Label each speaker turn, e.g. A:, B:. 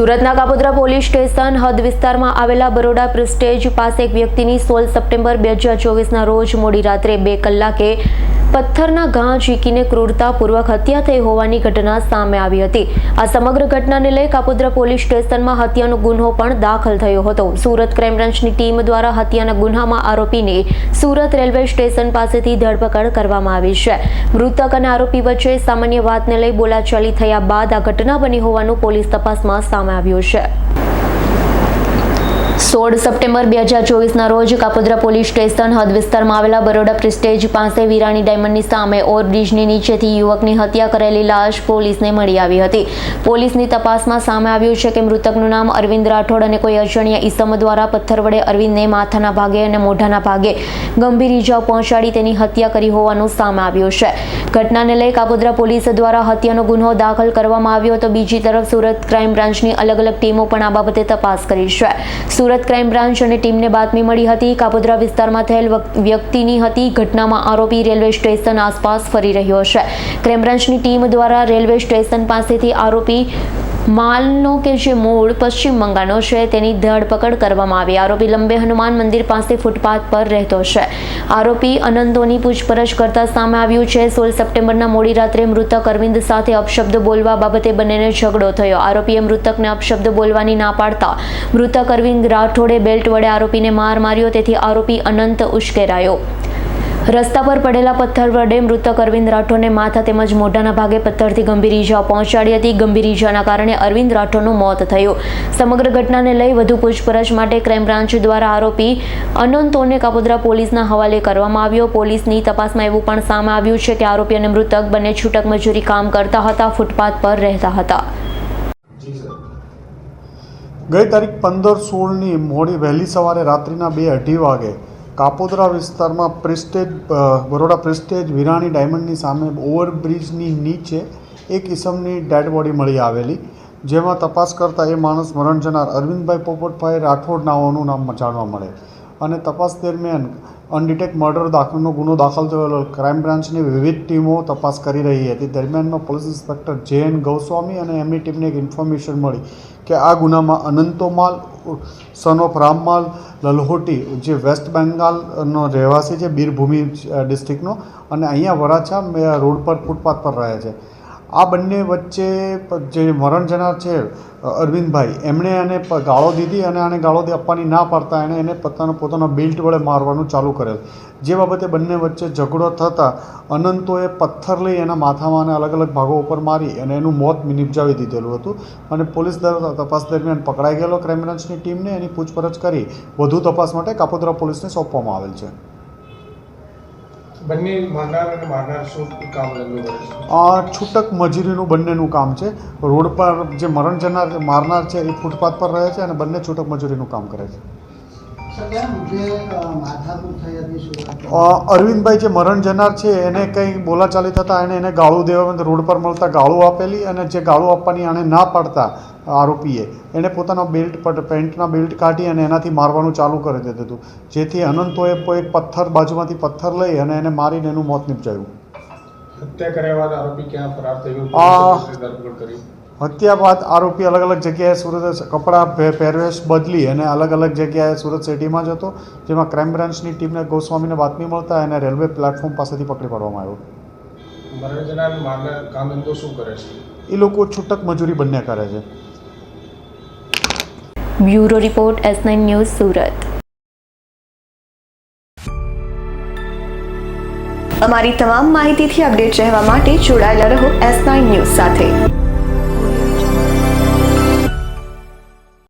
A: સુરતના Kapodra police station હદ વિસ્તારમાં આવેલા બરોડા પ્રિસ્ટેજ પાસે એક વ્યક્તિની સોળ સપ્ટેમ્બર બે હજાર ચોવીસના રોજ મોડી રાત્રે બે કલાકે પથ્થરના ઘા ઝીકીને ક્રૂરતાપૂર્વક હત્યા થઈ હોવાની ઘટના સામે આવી હતી. આ સમગ્ર ઘટનાને લઈ કાપોદ્રા પોલીસ સ્ટેશનમાં હત્યાનો ગુન્હો પણ દાખલ થયો હતો. સુરત ક્રાઇમ બ્રાન્ચની ટીમ દ્વારા હત્યાના ગુન્હામાં આરોપીને સુરત રેલવે સ્ટેશન પાસેથી ધરપકડ કરવામાં આવી છે. મૃતક અને આરોપી વચ્ચે સામાન્ય વાતને લઈ બોલાચાલી થયા બાદ આ ઘટના બની હોવાનું પોલીસ તપાસમાં સામે આવ્યું છે. સોળ સપ્ટેમ્બર બે હજાર ચોવીસના રોજ કાપોદ્રા પોલીસ સ્ટેશન હદ વિસ્તારમાં આવેલા બરોડા પ્રિસ્ટેજ પાસે વિરાણી ડાયમંડની સામે ઓવરબ્રિજની નીચેથી યુવકની હત્યા કરેલી લાશ પોલીસને મળી આવી હતી. પોલીસની તપાસમાં સામે આવ્યું છે કે મૃતકનું નામ અરવિંદ રાઠોડ અને કોઈ અજાણ્યા ઈસમ દ્વારા પથ્થર વડે અરવિંદને માથાના ભાગે અને મોઢાના ભાગે ગંભીર ઈજાઓ પહોંચાડી તેની હત્યા કરી હોવાનું સામે આવ્યું છે. ઘટનાને લઈ કાપોદ્રા પોલીસ દ્વારા હત્યાનો ગુનો દાખલ કરવામાં આવ્યો તો બીજી તરફ સુરત ક્રાઇમ બ્રાન્ચની અલગ અલગ ટીમો પણ આ બાબતે તપાસ કરી છે. સુરત ક્રાઇમ બ્રાન્ચ અને ટીમને બાતમી મળી હતી. કાપોદ્રા વિસ્તારમાં થયેલ વ્યક્તિની હતી. ઘટનામાં આરોપી રેલવે સ્ટેશન આસપાસ ફરી રહ્યો છે ક્રાઇમ બ્રાન્ચની ટીમ દ્વારા રેલવે સ્ટેશન પાસેથી આરોપી માલનો કે જે મૂળ પશ્ચિમ બંગાળનો છે, તેની ધરપકડ કરવામાં આવી. આરોપી લંબે હનુમાન મંદિર પાસે ફૂટપાથ પર રહેતો છે. આરોપી અનંતોની પૂછપરછ કરતા સામે આવ્યું છે. સોળ સપ્ટેમ્બરના મોડી રાત્રે મૃતક અરવિંદ સાથે અપશબ્દ બોલવા બાબતે બંનેને ઝઘડો થયો. આરોપીએ મૃતકને અપશબ્દ બોલવાની ના પાડતા મૃતક અરવિંદ રાઠોડે બેલ્ટ વડે આરોપીને માર માર્યો. તેથી આરોપી અનંત ઉશ્કેરાયો. રસ્તા પર પડેલા પથ્થર વડે મૃતક અરવિંદ રાઠોડને માથા તેમજ મોઢાના ભાગે પથ્થરથી ગંભીર ઈજા પહોંચાડી હતી. ગંભીર ઈજાના કારણે અરવિંદ રાઠોડનું મોત થયું. સમગ્ર ઘટનાને લઈ વધુ પૂછપરછ માટે ક્રાઇમ બ્રાન્ચ દ્વારા આરોપી અનંતોને કાપોદ્રા પોલીસના હવાલે કરવામાં આવ્યો. પોલીસની તપાસમાં એવું પણ સામે આવ્યું છે કે આરોપી અને મૃતક બંને છૂટક મજૂરી કામ કરતા હતા, ફૂટપાથ પર રહેતા હતા.
B: ગઈ તારીખ પંદર સોળની મોડી વહેલી સવારે રાત્રિના બે અઢી વાગે કાપોદરા વિસ્તારમાં પ્રિસ્ટેજ બરોડા પ્રિસ્ટેજ વિરાણી ડાયમંડની સામે ઓવરબ્રિજની નીચે એક ઇસમની ડેડ બોડી મળી આવેલી, જેમાં તપાસ કરતાં એ માણસ મરણ જનાર અરવિંદભાઈ પોપટભાઈ રાઠોડ નાઓનું નામ જાણવા મળે. અને તપાસ દરમિયાન અનડિટેક મર્ડર દાખલનો ગુનો દાખલ થયેલો ક્રાઇમ બ્રાન્ચની વિવિધ ટીમો તપાસ કરી રહી હતી. દરમિયાનમાં police inspector J N Goswami અને એમની ટીમને એક ઇન્ફોર્મેશન મળી કે આ ગુનામાં અનંતોમાલ સન ઓફ રામમાલ લલહોટી, જે વેસ્ટ બેંગાલનો રહેવાસી છે, બીરભૂમિ ડિસ્ટ્રિક્ટનો, અને અહીંયા વરાછા રોડ પર, ફૂટપાથ પર રહે છે. આ બંને વચ્ચે જે મરણ જનાર છે અરવિંદભાઈ, એમણે એને ગાળો દીધી અને આને ગાળો આપવાની ના પાડતા એણે એને પોતાનો પોતાનો બેલ્ટ વડે મારવાનું ચાલુ કરેલ. જે બાબતે બંને વચ્ચે ઝઘડો થતાં અનંતોએ પથ્થર લઈ એના માથામાં અને અલગ અલગ ભાગો ઉપર મારી અને એનું મોત નિપજાવી દીધેલું હતું અને પોલીસ દ્વારા તપાસ દરમિયાન પકડાઈ ગયેલો ક્રાઇમ બ્રાન્ચની ટીમને એની પૂછપરછ કરી વધુ તપાસ માટે કાપોદ્રા પોલીસને સોંપવામાં આવેલ છે.
C: બંને મારનાર અને મારનાર શું કામ ધંધો
B: આ છૂટક મજૂરીનું બંનેનું કામ છે. રોડ પર જે મરણ જનાર, મારનાર છે એ ફૂટપાથ પર રહે છે અને બંને છૂટક મજૂરીનું કામ કરે છે. અરવિંદભાઈ જે મરણ જનાર છે એને કંઈ બોલાચાલી થતાં એને એને ગાળું દેવા રોડ પર મળતા ગાળું આપેલી અને જે ગાળું આપવાની આણે ના પાડતા આરોપીએ એણે પોતાનો બેલ્ટ પર પેન્ટના બેલ્ટ કાઢી અને એનાથી મારવાનું ચાલુ કરી દીધું હતું. જેથી અનંતોએ એક પથ્થર બાજુમાંથી પથ્થર લઈ અને એને મારીને એનું મોત નિપજાયું.
C: હત્યા કર્યા બાદ આરોપી ક્યાં ફરાર થઈ ગયો
B: હત્યા બાદ આરોપી અલગ અલગ જગ્યાએ સુરત કપડાં પહેરવેશ બદલી અને અલગ અલગ જગ્યાએ સુરત સિટીમાં જતો જેમાં ક્રાઇમ બ્રાન્ચની ટીમને ગોસ્વામીને બાતમી મળતા એને રેલવે પ્લેટફોર્મ પાસેથી પકડી પાડવામાં આવ્યો.
C: અને
B: એ લોકો છૂટક મજૂરી બંને કરે છે.
A: Bureau report S nine news Surat.
D: અમારી તમામ માહિતીથી અપડેટ રહેવા માટે જોડાયેલા રહો એસ નાઇન ન્યૂઝ સાથે.